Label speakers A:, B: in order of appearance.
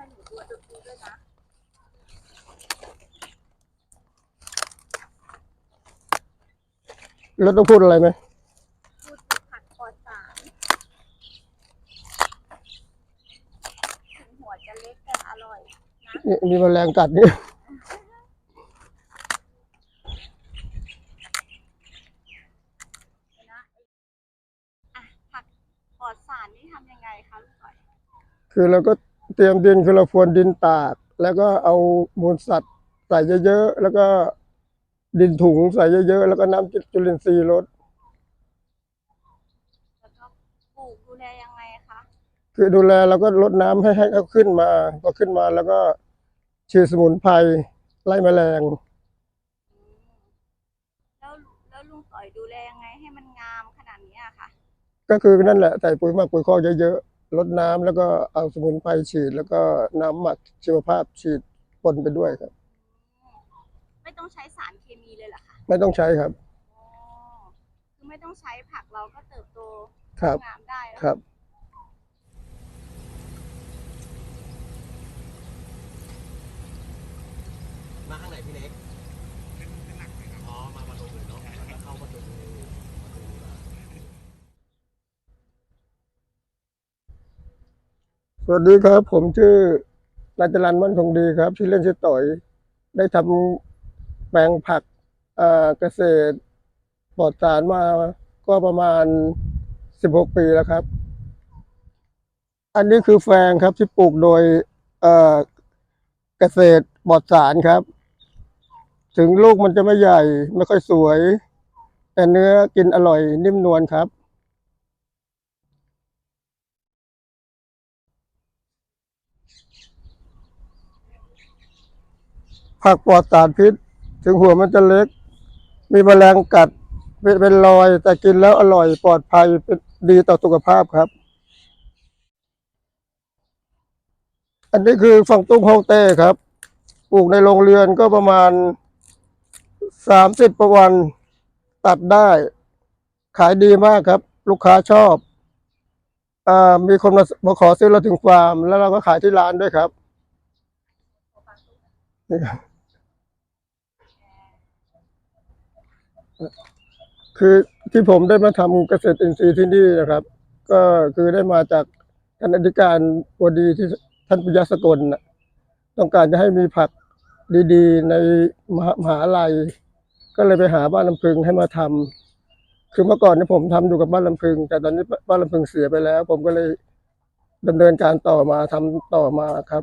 A: ให้แล้วต้องพูดอะไรไหม
B: พูดผัดคอสารถึงหัวจะเละแต่อร่อย
A: มีแมลงกัดนี่
B: ดี๋ยอะผักปอดสารนี่ทำยังไงคะลูกหอย
A: คือเราก็ เตรียมดินคือเราพรวนดินตาก แล้วก็เอามูลสัตว์ใส่เยอะๆแล้วก็ดินถุงใส่เยอะๆแล้วก็น้ำจุลินทรีย์ลด
B: แล้วก็ปลูกดูแลยังไงคะ
A: คือดูแลเราก็ลดน้ำให้ให้เขาขึ้นมาพอขึ้นมาแล้วก็ฉีดสมุนไพรไล่แมลง
B: อืมแล้วแล้วลุงต่อยดูแลยังไงให้มันงามขนาดนี้อะคะ
A: ก็คือนั่นแหละใส่ปุ๋ยหมักปุ๋ยคอกเยอะๆ ลดน้ำแล้วก็เอาสมุนไพรฉีด แล้วก็น้ำหมักชีวภาพฉีดปนไปด้วยครับ
B: อืมไม่ต้องใช้สารเคมีเลยเหรอคะ
A: ไม่ต้องใช้ครับ
B: อ๋อคือไม่ต้องใช้ผักเราก็เติบโต
A: ครับ
B: งามได้แล้ว
A: ครับ
C: มาข้างไหนพี่เล็กอ๋อ มาประตูเลยเนาะแล้วก็เข้าประตูประตูนี้มา
A: ส วัสดีครับ ผมชื่อนายจรันมั่นคงดีครับชื่อเล่นชื่อต่อย ได้ทำแปลงผักเกษตรปลอดสารมาก็ประมาณสิบหกปีแล้วครับ อันนี้คือแฟงครับที่ปลูกโดยเกษตรปลอดสารครับ ถึงลูกมันจะไม่ใหญ่ไม่ค่อยสวย แต่เนื้อกินอร่อยนิ่มนวลครับ ผักปลอดสารพิษ ถึงหัวมันจะเล็ก มีแมลงกัดเป็นเป็นรอย แต่กินแล้วอร่อยปลอดภัยเป็นดีต่อสุขภาพครับ อันนี้คือฝั่งตุ้งฮองเต้ครับ ปลูกในโรงเรือนก็ประมาณสามสิบประวันตัดได้ ขายดีมากครับ ลูกค้าชอบ มีคนมามาขอซื้อเราถึงฟาร์มแล้วเราก็ขายที่ร้านด้วยครับนี่ครับคือที่ผมได้มาทำเกษตรอินทรีย์ที่นี่นะครับ ก็คือได้มาจากท่านอธิการบดีที่ท่านปิยสกลนะต้องการจะให้มีผักดี ๆ ในมหามหาลัย ก็เลยไปหาบ้านลำพึงให้มาทำ คือเมื่อก่อนเนี่ยผมทำอยู่กับบ้านลำพึง แต่ตอนนี้บ้านลำพึงเสียไปแล้ว ผมก็เลยดำเนินการต่อมาทำต่อมาครับ